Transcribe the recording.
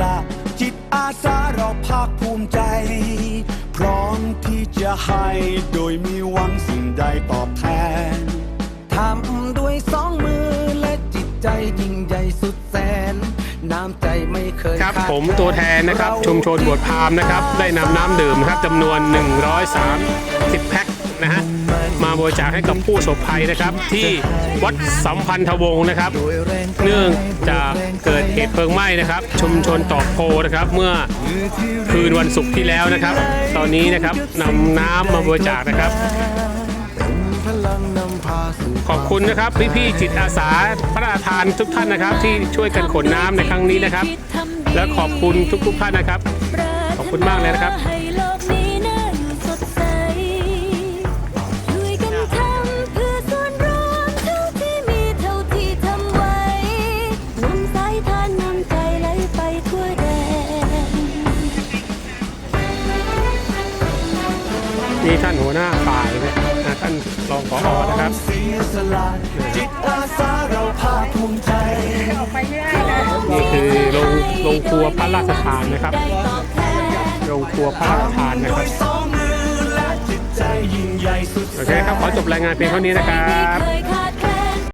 ละ จิตอาสาเราภาคภูมิใจ พร้อมที่จะให้โดยมีหวังสิ่งใดตอบแทนทำด้วยสองมือและจิตใจยิ่งใหญ่สุดแสนน้ำใจไม่เคยครับผมตัวแทนนะครับ ชุมชนบวชพามนะครับ ได้นำน้ำดื่มนะครับจำนวน130แพ็ค นะฮะมาบริจาคให้กับผู้ประสบภัยนะครับ ที่วัดสัมพันธวงศ์นะครับ เนื่องจากเกิดเหตุเพลิงไหม้นะครับ ชุมชนตอกโพนะครับ เมื่อคืนวันศุกร์ที่แล้วนะครับ ตอนนี้นะครับนำน้ำมาบริจาคนะครับขอบคุณนะครับพี่ๆจิตอาสาพระราทานทุกท่านนะครับ ที่ช่วยกันขนน้ำในครั้งนี้นะครับ และขอบคุณทุกๆท่านนะครับ ขอบคุณมากเลยนะครับ นี่ท่านหัวหน้าฝ่ายนะท่านรองผอนะครับเสียสละจิตอาสาเราภาคภูมิใจนี่คือโรงโรงครัวพระราชทานนะครับได้ตอบแทนโรงครัวพระราชทานนะโดครับยสองมือและจิตใจยิ่งใหญ่สุดโอเคครับขอจบรายงานเพียงเท่านี้นะครับไม่เคยขาด